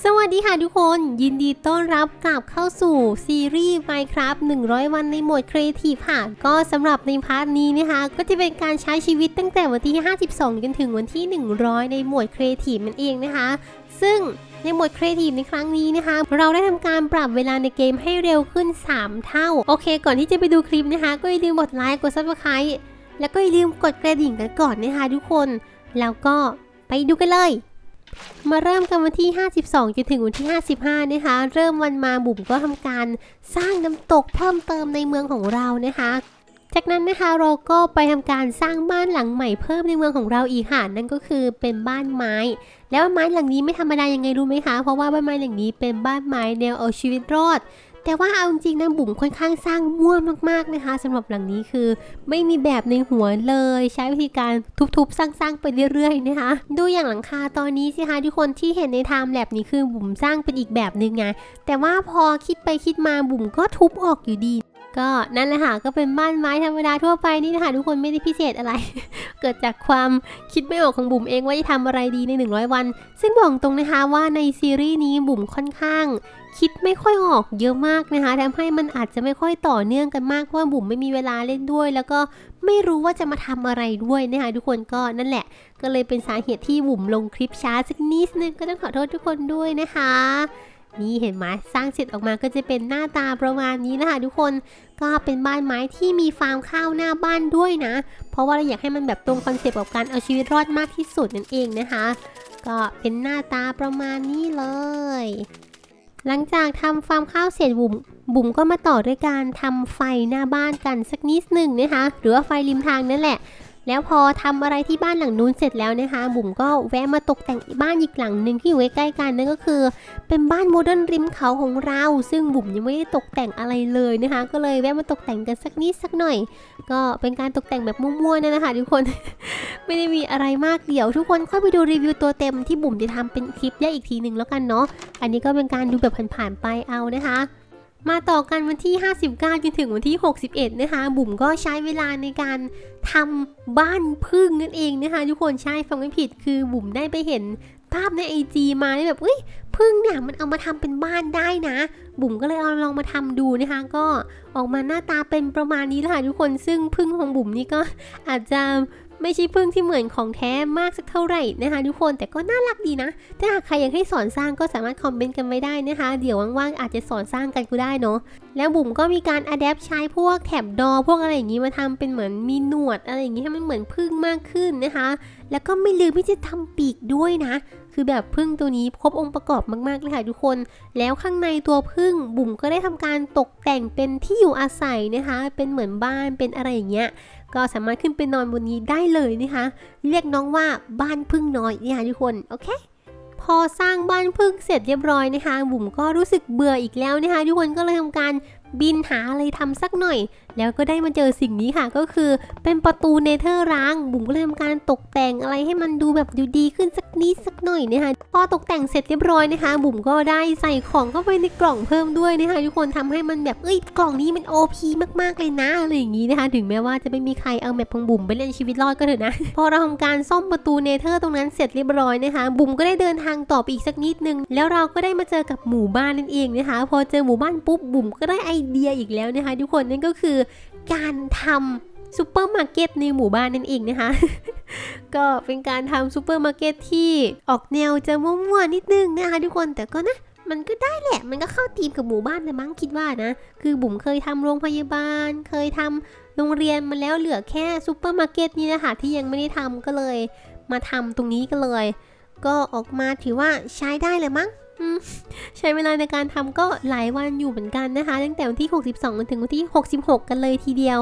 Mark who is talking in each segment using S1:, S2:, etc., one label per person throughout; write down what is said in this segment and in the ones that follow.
S1: สวัสดีค่ะทุกคนยินดีต้อนรับกลับเข้าสู่ซีรีส์ Minecraft 100 วันในโหมด Creative ค่ะ ก็สำหรับในพาร์ทนี้นะคะ ก็จะเป็นการใช้ชีวิตตั้งแต่วันที่ 52 จนถึงวันที่ 100 ในโหมด Creative นั่นเองนะคะ ซึ่งในโหมด Creative ในครั้งนี้นะคะ เราได้ทำการปรับเวลาในเกมให้เร็วขึ้น 3 เท่า โอเค ก่อนที่จะไปดูคลิปนะคะ ก็อย่าลืมกดไลค์กด Subscribe แล้วก็อย่าลืมกดกระดิ่งกันก่อนนะคะทุกคน แล้วก็ไปดูกันเลย มาเริ่มกันวันที่ 52 จนถึงวันที่ 55 นะคะ เริ่มวันมาบุ๋มก็ทำการสร้างน้ำตกเพิ่มเติมในเมืองของเรานะคะ จากนั้นนะคะเราก็ไปทำการสร้างบ้านหลังใหม่เพิ่มในเมืองของเราอีกค่ะนั่นก็คือเป็นบ้านไม้ แล้วบ้านไม้หลังนี้ไม่ธรรมดายังไงรู้ไหมคะ เพราะว่าบ้านไม้หลังนี้เป็นบ้านไม้แนวเอาชีวิตรอด แต่ว่าเอาจริงๆนะบุ๋มค่อนข้างสร้างมั่วมากๆนะคะสำหรับหลังนี้คือ ไม่มีแบบในหัวเลย ใช้วิธีการทุบๆสร้างๆไปเรื่อยๆนะคะ ดูอย่างหลังคาตอนนี้สิคะทุกคนที่เห็นในไทม์แลบนี้คือบุ๋มสร้างเป็นอีกแบบหนึ่งไงแต่ว่าพอคิดไปคิดมาบุ๋มก็ทุบออกอยู่ดี ก็นั่นแหละค่ะก็เป็นบ้านไม้ธรรมดาทั่วไปนี่นะคะทุกคนไม่ได้พิเศษอะไร เกิดจากความคิดไม่ออกของบุ๋มเองว่าจะทำอะไรดีใน 100 วัน ซึ่งบอกตรงนะคะว่าในซีรีส์นี้บุ๋มค่อนข้าง คิดไม่ค่อยออกเยอะมากนะคะทำให้มันอาจจะไม่ค่อยต่อเนื่องกันมากเพราะว่าบุ๋มไม่มีเวลาเล่นด้วย แล้วก็ไม่รู้ว่าจะมาทำอะไรด้วยนะคะทุกคนก็นั่นแหละ ก็เลยเป็นสาเหตุที่บุ๋มลงคลิปช้าสักนิดนึงก็ต้องขอโทษทุกคนด้วยนะคะ นี่เห็นไหมสร้างเสร็จออกมาก็จะเป็นหน้าตาประมาณนี้นะคะทุกคนก็เป็นบ้านไม้ที่มีฟาร์มข้าวหน้าบ้านด้วยนะ เพราะว่าเราอยากให้มันแบบตรงคอนเซปต์กับการเอาชีวิตรอดมากที่สุดนั่นเองนะคะ ก็เป็นหน้าตาประมาณนี้เลย หลังจากทำฟาร์มข้าวเสร็จบุ๋มบุ๋มก็มาต่อด้วยการทำไฟหน้าบ้านกันสักนิดหนึ่งนะคะ หรือว่าไฟริมทางนั่นแหละ แล้วพอทำอะไรที่บ้านหลังนู้นเสร็จแล้วนะคะ บุ๋มก็แวะมาตกแต่งบ้านอีกหลังหนึ่งที่อยู่ใกล้ๆกันนั่นก็คือ เป็นบ้านโมเดิร์นริมเขาของเรา ซึ่งบุ๋มยังไม่ได้ตกแต่งอะไรเลยนะคะ ก็เลยแวะมาตกแต่งกันสักนิดสักหน่อย ก็เป็นการตกแต่งแบบมั่วๆนั่นนะคะทุกคน ไม่ได้มีอะไรมากเดี๋ยว ทุกคนค่อยไปดูรีวิวตัวเต็มที่บุ๋มจะทำเป็นคลิปแยกอีกทีหนึ่งแล้วกันเนาะ อันนี้ก็เป็นการดูแบบผ่านๆไปเอานะคะ มาต่อกันวันที่ 59 จนถึงวันที่ 61 นะคะ บุ๋มก็ใช้เวลาในการทำบ้านพึ่งนั่นเองนะคะ ทุกคนใช่ฟังไม่ผิดคือบุ๋มได้ไปเห็นภาพในไอจีมาแล้แบบเอ้ยพึ่งเนี่ยมันเอามาทำเป็นบ้านได้นะ บุ๋มก็เลยเอาลองมาทำดูนะคะ ก็ออกมาหน้าตาเป็นประมาณนี้แหละค่ะทุกคนซึ่งพึ่งของบุ๋มนี่ก็อาจจะ ไม่ใช่พึ่งที่เหมือนของแท้มากสักเท่าไหร่นะคะทุกคนแต่ก็น่ารักดีนะ ถ้าหากใครอยากให้สอนสร้างก็สามารถคอมเมนต์กันไว้ได้นะคะ เดี๋ยวว่างๆอาจจะสอนสร้างกันก็ได้เนาะแล้วบุ๋มก็มีการอัดแอปใช้พวกแถบดอ พวกอะไรอย่างนี้มาทำเป็นเหมือนมีหนวดอะไรอย่างนี้ให้มันเหมือนพึ่งมากขึ้นนะคะ แล้วก็ไม่ลืมที่จะทำปีกด้วยนะ คือแบบพึ่งตัวนี้ครบองค์ประกอบมากๆเลยค่ะทุกคน แล้วข้างในตัวพึ่งบุ๋มก็ได้ทำการตกแต่งเป็นที่อยู่อาศัยนะคะ เป็นเหมือนบ้านเป็นอะไรอย่างเงี้ยก็สามารถขึ้นไปนอนบนนี้ได้เลยนะคะ เรียกน้องว่าบ้านพึ่งน้อยนี่ค่ะทุกคนโอเคพอสร้างบ้านพึ่งเสร็จเรียบร้อยนะคะ บุ๋มก็รู้สึกเบื่ออีกแล้วนะคะ ทุกคนก็เลยทำการบินหาอะไรทำสักหน่อยแล้วก็ได้มาเจอสิ่งนี้ค่ะก็คือเป็นประตูเนเธอร์ร้าง บุ๋มก็เลยทำการตกแต่งอะไรให้มันดูแบบดูดีขึ้นสักนิดสักหน่อยนะคะพอตกแต่งเสร็จเรียบร้อยนะคะ บุ๋มก็ได้ใส่ของเข้าไปในกล่องเพิ่มด้วยนะคะทุกคนทำให้มันแบบเอ้ยกล่องนี้มัน OP มากๆเลยนะอะไรอย่างนี้นะคะถึงแม้ว่าจะไม่มีใครเอาแมปของบุ๋มไปเล่นชีวิตรอดก็เถอะนะ พอเราทำการซ่อมประตูเนเธอร์ตรงนั้นเสร็จเรียบร้อยนะคะ บุ๋มก็ได้เดินทางต่อไปอีกสักนิดนึง แล้วเราก็ได้มาเจอกับหมู่บ้านนั่นเองนะคะ พอเจอหมู่บ้านปุ๊บบุ๋มก็ได้ไอเดียอีกแล้วนะคะ ทุกคนนั่นก็คือการทำซูเปอร์มาร์เก็ตในหมู่บ้านนั่นเองนะคะ ก็เป็นการทำซูเปอร์มาร์เก็ตที่ออกแนวจะมั่วๆนิดนึงนะคะทุกคนแต่ก็นะมันก็ได้แหละ มันก็เข้าทีมกับหมู่บ้านนะมั้งคิดว่านะ คือบุ๋มเคยทำโรงพยาบาล เคยทำโรงเรียนมาแล้วเหลือแค่ซูเปอร์มาร์เก็ตนี่นะคะที่ยังไม่ได้ทำก็เลย มาทำตรงนี้กันเลย ก็ออกมาถือว่าใช้ได้เลยมั้ง ใช้เวลาในการทำก็หลายวันอยู่เหมือนกันนะคะ ตั้งแต่วันที่ 62จนถึงวันที่ 66 กันเลยทีเดียว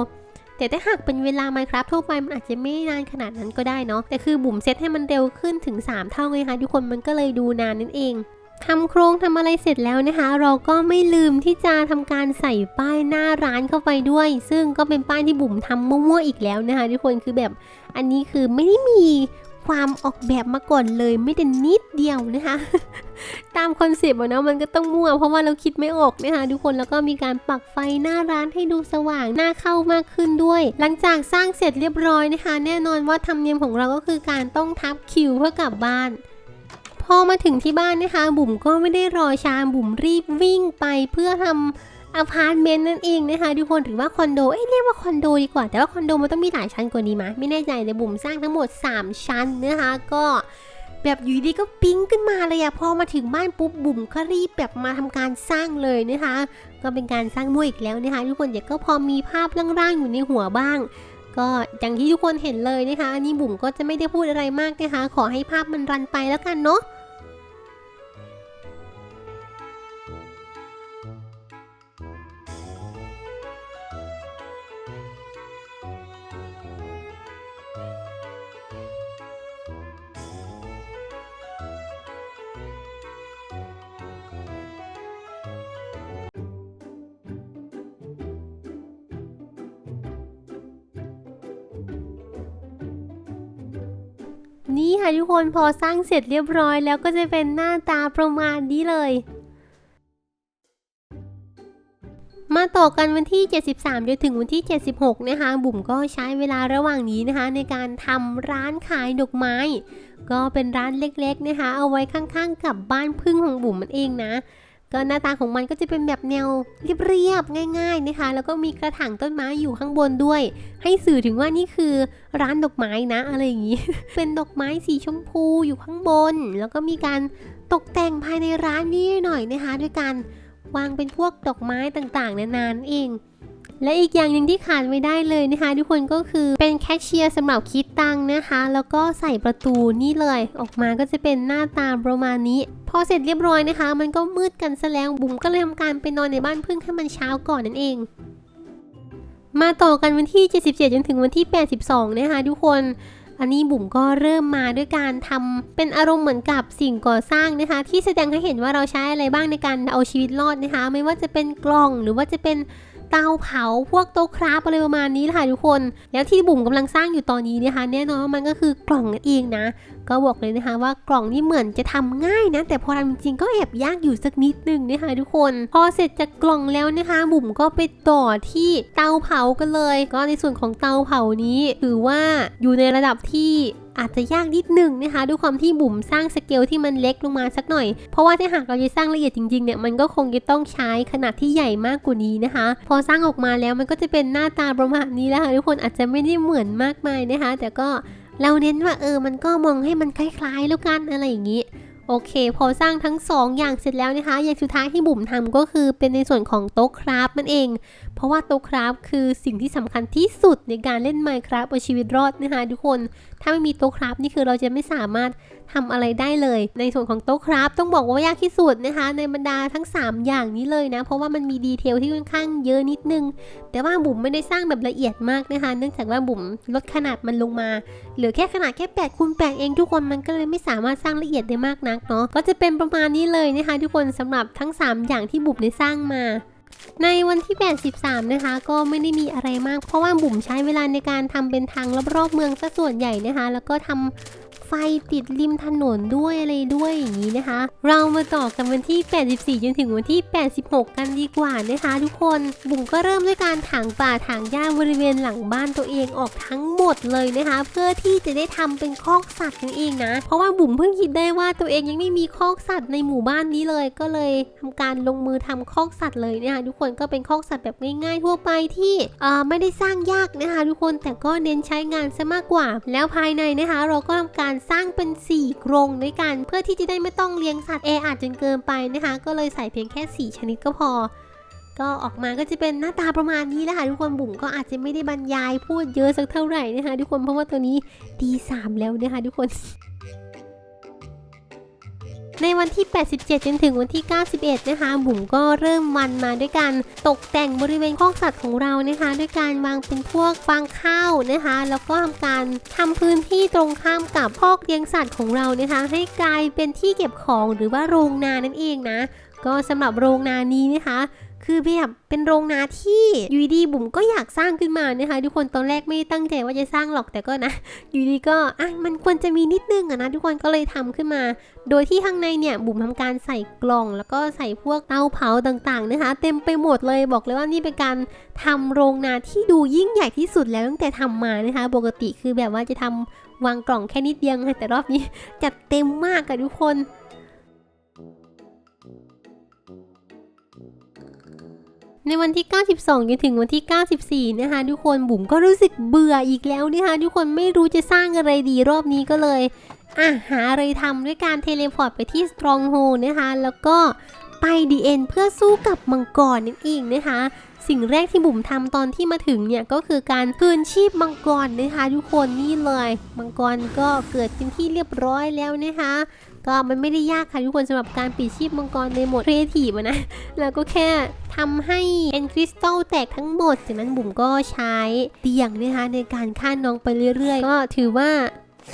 S1: แต่ถ้าหากเป็นเวลา Minecraft ทั่วไปมันอาจจะไม่นานขนาดนั้นก็ได้เนาะแต่คือบุ๋มเซตให้มันเร็วขึ้นถึง 3 เท่าไงคะทุกคนมันก็เลยดูนานนั่นเองทำโครงทำอะไรเสร็จแล้วนะคะ เราก็ไม่ลืมที่จะทำการใส่ป้ายหน้าร้านเข้าไปด้วย ซึ่งก็เป็นป้ายที่บุ๋มทำมั่วๆอีกแล้วนะคะทุกคนคือแบบอันนี้คือไม่ได้มีความออกแบบมาก่อนเลยไม่แต่นิดเดียวนะคะ ตามคอนเซปต์อะนะมันก็ต้องมั่วเพราะว่าเราคิดไม่ออกนะคะทุกคนแล้วก็มีการปักไฟหน้าร้านให้ดูสว่างน่าเข้ามากขึ้นด้วย หลังจากสร้างเสร็จเรียบร้อยนะคะ แน่นอนว่าธรรมเนียมของเราก็คือการต้องทับคิวเพื่อกลับบ้านพอมาถึงที่บ้านนะคะ บุ๋มก็ไม่ได้รอช้าบุ๋มรีบวิ่งไปเพื่อทำอพาร์ตเมนต์นั่นเองนะคะทุกคนหรือว่าคอนโดเอ้ยเรียกว่าคอนโดดีกว่า แต่ว่าคอนโดมันต้องมีหลายชั้นกว่านี้มไม่แน่ใจแต่บุ๋มสร้างทั้งหมด 3 ชั้นนะคะก็ แบบอยู่ดีก็ปิ๊งขึ้นมาเลยอะพอมาถึงบ้านปุ๊บบุ๋มก็รีบแบบมาทำการสร้างเลยนะคะ ก็เป็นการสร้างมั่วอีกแล้วนะคะทุกคนเดี๋ยวก็พอมีภาพร่างๆอยู่ในหัวบ้าง ก็อย่างที่ทุกคนเห็นเลยนะคะอันนี้บุ๋มก็จะไม่ได้พูดอะไรมากนะคะ ขอให้ภาพมันรันไปแล้วกันเนาะ นี่ค่ะทุกคนพอสร้างเสร็จเรียบร้อยแล้วก็จะเป็นหน้าตาประมาณนี้เลย มาต่อกันวันที่ 73 จนถึงวันที่ 76 นะคะ บุ๋มก็ใช้เวลาระหว่างนี้นะคะ ในการทำร้านขายดอกไม้ ก็เป็นร้านเล็กๆนะคะ เอาไว้ข้างๆ กับบ้านพึ่งของบุ๋มมันเองนะ ก็หน้าตาของมันก็จะเป็นแบบแนวเรียบๆง่าย ๆนะคะ แล้วก็มีกระถางต้นไม้อยู่ข้างบนด้วย ให้สื่อถึงว่านี่คือร้านดอกไม้นะอะไรอย่างนี้ เป็นดอกไม้สีชมพูอยู่ข้างบน แล้วก็มีการตกแต่งภายในร้านนี้หน่อยนะคะ ด้วยการวางเป็นพวกดอกไม้ต่างๆนานๆเอง และอีกอย่างหนึ่งที่ขาดไม่ได้เลยนะคะ ทุกคนก็คือเป็นแคชเชียร์สำหรับคิดตังนะคะ แล้วก็ใส่ประตูนี่เลยออกมาก็จะเป็นหน้าตาประมาณนี้พอเสร็จเรียบร้อยนะคะ มันก็มืดกันซะแล้วบุ๋มก็เลยทำการไปนอนในบ้านเพิ่งให้มันเช้าก่อนนั่นเอง มาต่อกันวันที่ 77 จนถึงวันที่ 82 นะคะทุกคนอันนี้บุ๋มก็เริ่มมาด้วยการทำเป็นอารมณ์เหมือนกับสิ่งก่อสร้างนะคะ ที่แสดงให้เห็นว่าเราใช้อะไรบ้างในการเอาชีวิตรอดนะคะ ไม่ว่าจะเป็นกล่องหรือว่าจะเป็น เตาเผาพวกโต๊ะคราฟอะไรประมาณนี้แหละค่ะทุกคน แล้วที่บุ๋มกำลังสร้างอยู่ตอนนี้นะคะ แน่นอนว่ามันก็คือกล่องนั่นเองนะก็บอกเลยนะคะว่ากล่องนี่เหมือนจะทำง่ายนะ แต่พอทำจริงๆก็แอบยากอยู่สักนิดนึงนะคะทุกคน พอเสร็จจากกล่องแล้วนะคะ บุ๋มก็ไปต่อที่เตาเผากันเลย ก็ในส่วนของเตาเผานี้ถือว่าอยู่ในระดับที่อาจจะยากนิดหนึ่งนะคะด้วยความที่บุ๋มสร้างสเกลที่มันเล็กลงมาสักหน่อย เพราะว่าถ้าหากเราจะสร้างละเอียดจริงๆเนี่ยมันก็คงจะต้องใช้ขนาดที่ใหญ่มากกว่านี้นะคะ พอสร้างออกมาแล้วมันก็จะเป็นหน้าตาประมาณนี้แล้วค่ะทุกคนอาจจะไม่ได้เหมือนมากมายนะคะ แต่ก็ เราเน้นว่าเออมันก็มองให้มันคล้ายๆแล้วกันอะไรอย่างนี้โอเค พอสร้างทั้งสองอย่างเสร็จแล้วนะคะ อย่างสุดท้ายที่บุ๋มทำก็คือเป็นในส่วนของโต๊ะคราฟมันเอง เพราะว่าโต๊ะคราฟคือสิ่งที่สำคัญที่สุดในการเล่นไมค์ครับเอาชีวิตรอดนะคะทุกคน ถ้าไม่มีโต๊ะคราฟนี่คือเราจะไม่สามารถ ทำอะไรได้เลย ในส่วนของโต๊ะคราฟต้องบอกว่ายากที่สุดนะคะ ในบรรดาทั้ง 3 อย่างนี้เลยนะ เพราะว่ามันมีดีเทลที่ค่อนข้างเยอะนิดนึง แต่ว่าบุ๋มไม่ได้สร้างแบบละเอียดมากนะคะ เนื่องจากว่าบุ๋มลดขนาดมันลงมา เหลือแค่ขนาดแค่8คูณ8เองทุกคนมันก็เลยไม่สามารถสร้างละเอียดได้มากนักเนาะก็จะเป็นประมาณนี้เลยนะคะ ทุกคนสำหรับทั้ง 3 อย่างที่บุ๋มได้สร้างมาในวันที่ 83 นะคะ ก็ไม่ได้มีอะไรมาก เพราะว่าบุ๋มใช้เวลาในการทำเป็นทางรอบๆเมืองซะส่วนใหญ่นะคะ แล้วก็ทำ ไฟติดริมถนนด้วยอะไรด้วยอย่างนี้นะคะ เรามาต่อกันวันที่ 84 จนถึงวันที่ 86 กันดีกว่านะคะ ทุกคนบุ๋มก็เริ่มด้วยการถางป่าถางหญ้าบริเวณหลังบ้านตัวเองออกทั้งหมดเลยนะคะ เพื่อที่จะได้ทำเป็นคอกสัตว์นั่นเองนะ เพราะว่าบุ๋มเพิ่งคิดได้ว่าตัวเองยังไม่มีคอกสัตว์ในหมู่บ้านนี้เลยก็เลยทำการลงมือทำคอกสัตว์เลยนะคะทุกคนก็เป็นคอกสัตว์แบบง่ายๆทั่วไปที่เอ่อไม่ได้สร้างยากนะคะ ทุกคนแต่ก็เน้นใช้งานซะมากกว่า แล้วภายในนะคะ เราก็ทำการสร้างเป็น 4 กรงด้วยกัน เพื่อที่จะได้ไม่ต้องเลี้ยงสัตว์แออัดจนเกินไปนะคะ ก็เลยใส่เพียงแค่ 4 ชนิดก็พอ ก็ออกมาก็จะเป็นหน้าตาประมาณนี้แหละค่ะทุกคนบุ๋มก็อาจจะไม่ได้บรรยายพูดเยอะสักเท่าไหร่นะคะทุกคนเพราะว่าตัวนี้ดีสามแล้วนะคะทุกคน ในวันที่ 87 จนถึงวันที่ 91 นะคะ บุ๋มก็เริ่มวันมาด้วยการตกแต่งบริเวณคอกสัตว์ของเรานะคะ ด้วยการวางเป็นพวกฟางข้าวนะคะ แล้วก็ทำการทำพื้นที่ตรงข้ามกับคอกเลี้ยงสัตว์ของเรานะคะ ให้กลายเป็นที่เก็บของหรือว่าโรงนานั่นเองนะ ก็สำหรับโรงนานี้นะคะ คือแบบเป็นโรงนาที่อยู่ดีบุ๋มก็อยากสร้างขึ้นมานะคะทุกคนตอนแรกไม่ได้ตั้งใจว่าจะสร้างหรอกแต่ก็นะอยู่ดีก็อะมันควรจะมีนิดนึงอะนะทุกคนก็เลยทำขึ้นมา โดยที่ข้างในเนี่ยบุ๋มทำการใส่กล่อง แล้วก็ใส่พวกเตาเผาต่างๆนะคะ เต็มไปหมดเลยบอกเลยว่านี่เป็นการทำโรงนาที่ดูยิ่งใหญ่ที่สุดแล้วตั้งแต่ทำมานะคะปกติคือแบบว่าจะทำวางกล่องแค่นิดเดียวแต่รอบนี้จัดเต็มมากอะทุกคน ในวันที่ 92จนถึงวันที่ 94 นะคะทุกคนบุ๋มก็รู้สึกเบื่ออีกแล้วนะคะทุกคนไม่รู้จะสร้างอะไรดีรอบนี้ก็เลยอะหาอะไรทำด้วยการเทเลพอร์ตไปที่ Stronghold นะคะ แล้วก็ไป DN เพื่อสู้กับมังกรนั่นเองนะคะ สิ่งแรกที่บุ๋มทำตอนที่มาถึงเนี่ยก็คือการคืนชีพมังกรนะคะ ทุกคนนี่เลย มังกรก็เกิดเป็นที่เรียบร้อยแล้วนะคะ ก็มันไม่ได้ยากค่ะทุกคนสำหรับการปิดชีพมังกรในโหมดครีเอทีฟนะแล้วก็แค่ทำให้เอ็นคริสตัลแตกทั้งหมด จากนั้นบุ๋มก็ใช้เตียงนะคะในการฆ่าน้องไปเรื่อยๆ ก็ถือว่า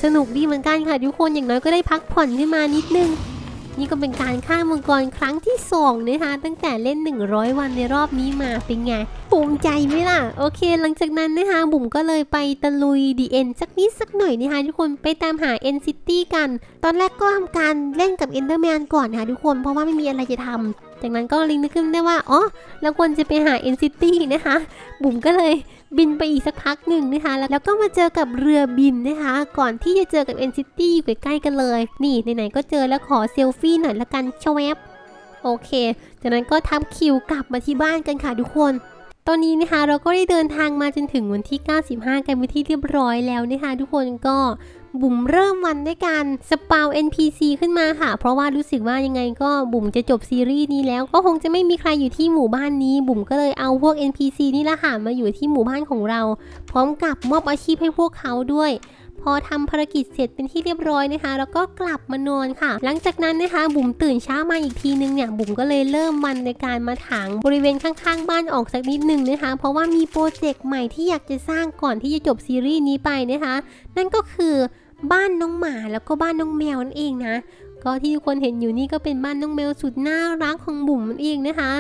S1: สนุกดีเหมือนกันค่ะทุกคนอย่างน้อยก็ได้พักผ่อนขึ้นมานิดนึง นี่ก็เป็นการฆ่ามังกรครั้งที่สองนะคะตั้งแต่เล่น 100 วันในรอบนี้มาเป็นไงภูมิใจไหมล่ะ โอเค หลังจากนั้นนะคะบุ๋มก็เลยไปตะลุยดีเอ็นสักนิดสักหน่อยนะคะทุกคนไปตามหา N City กัน ตอนแรกก็ทำการเล่นกับ Enderman ก่อนนะคะทุกคนเพราะว่าไม่มีอะไรจะทำจากนั้นก็ลิงก์นึกขึ้นได้ว่า อ๋อ เราควรจะไปหา N City นะคะ บุ๋มก็เลย บินไปอีกสักพักหนึ่งนะคะ แล้วก็มาเจอกับเรือบินนะคะ ก่อนที่จะเจอกับ N City อยู่ใกล้ๆกันเลย นี่ไหนๆก็เจอแล้วขอเซลฟี่หน่อยละกันชวบโอเค จากนั้นก็ทำคิวกลับมาที่บ้านกันค่ะทุกคนตอนนี้นะคะเราก็ได้เดินทางมาจนถึงวันที่ 95 กันเป็นที่เรียบร้อยแล้วนะคะทุกคนก็ บุ๋มเริ่มวันด้วยการสปาว NPC ขึ้นมาค่ะ เพราะว่ารู้สึกว่ายังไงก็บุ๋มจะจบซีรีส์นี้แล้ว ก็คงจะไม่มีใครอยู่ที่หมู่บ้านนี้ บุ๋มก็เลยเอาพวก NPC นี่ละค่ะมาอยู่ที่หมู่บ้านของเรา พร้อมกับมอบอาชีพให้พวกเขาด้วย พอทำภารกิจเสร็จเป็นที่เรียบร้อยนะคะ แล้วก็กลับมานอนค่ะ หลังจากนั้นนะคะ บุ๋มตื่นเช้ามาอีกทีนึงเนี่ยบุ๋มก็เลยเริ่มมันในการมาถางบริเวณข้างๆ บ้านออกสักนิดนึงนะคะ เพราะว่ามีโปรเจกต์ใหม่ที่อยากจะสร้างก่อนที่จะจบซีรีส์นี้ไปนะคะ นั่นก็คือบ้านน้องหมาแล้วก็บ้านน้องแมวนั่นเองนะก็ที่ทุกคนเห็นอยู่นี่ก็เป็นบ้านน้องแมวสุดน่ารักของบุ๋มนั่นเองนะคะ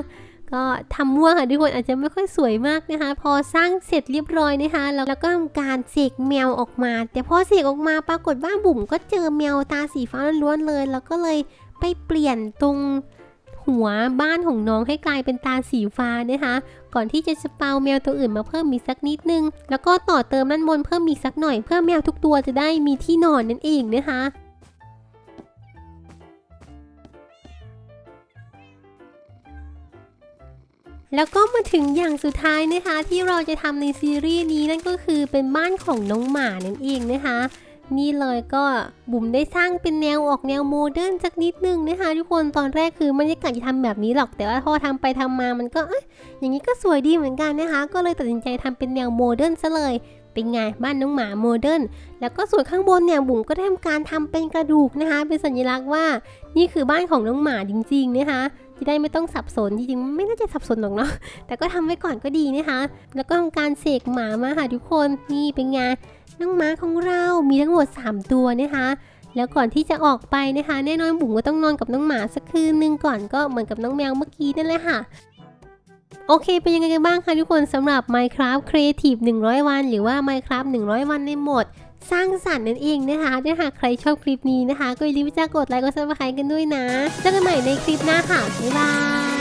S1: ก็ทำมั่วค่ะทุกคนอาจจะไม่ค่อยสวยมากนะคะ พอสร้างเสร็จเรียบร้อยนะคะแล้วแล้วก็ทำการเสกแมวออกมา แต่พอเสกออกมาปรากฏว่าบุ๋มก็เจอแมวตาสีฟ้าล้วนๆเลย แล้วก็เลยไปเปลี่ยนตรงหัวบ้านของน้องให้กลายเป็นตาสีฟ้านะคะ ก่อนที่จะสปาแมวตัวอื่นมาเพิ่มอีสักนิดนึง แล้วก็ต่อเติมด้านบนเพิ่มอีสักหน่อยเพื่อแมวทุกตัวจะได้มีที่นอนนั่นเองนะคะ แล้วก็มาถึงอย่างสุดท้ายนะคะ ที่เราจะทำในซีรีส์นี้นั่นก็คือเป็นบ้านของน้องหมานั่นเองนะคะ นี่เลยก็บุ๋มได้สร้างเป็นแนวออกแนวโมเดิร์นสักนิดนึงนะคะทุกคนตอนแรกคือไม่ได้กะจะทำแบบนี้หรอกแต่ว่าพอทำไปทำมามันก็อย่างนี้ก็สวยดีเหมือนกันนะคะ ก็เลยตัดสินใจทำเป็นแนวโมเดิร์นซะเลยเป็นไงบ้านน้องหมาโมเดิร์นแล้วก็ส่วนข้างบนเนี่ยบุ๋มก็ได้ทำการทำเป็นกระดูกนะคะ เป็นสัญลักษณ์ว่า นี่คือบ้านของน้องหมาจริงๆนะคะ จะได้ไม่ต้องสับสนจริงๆไม่น่าจะสับสนหรอกเนาะแต่ก็ทำไว้ก่อนก็ดีนะคะ แล้วก็ทำการเสกหมามาค่ะทุกคนนี่เป็นไงน้องหมาของเรามีทั้งหมด 3 ตัวนะคะแล้วก่อนที่จะออกไปนะคะแน่นอนบุ๋มก็ต้องนอนกับน้องหมาสักคืนนึงก่อนก็เหมือนกับน้องแมวเมื่อกี้นั่นแหละค่ะโอเค เป็นยังไงกันบ้างคะทุกคนสำหรับ Minecraft Creative 100 วัน หรือว่า Minecraft 100 วันในโหมด สร้างสรรค์นั่นเองนะคะถ้าหากใครชอบคลิปนี้นะคะ ก็อย่าลืมจะกดไลค์กดซับสไครต์กันด้วยนะ เจอกันใหม่ในคลิปหน้าค่ะ บ๊ายบาย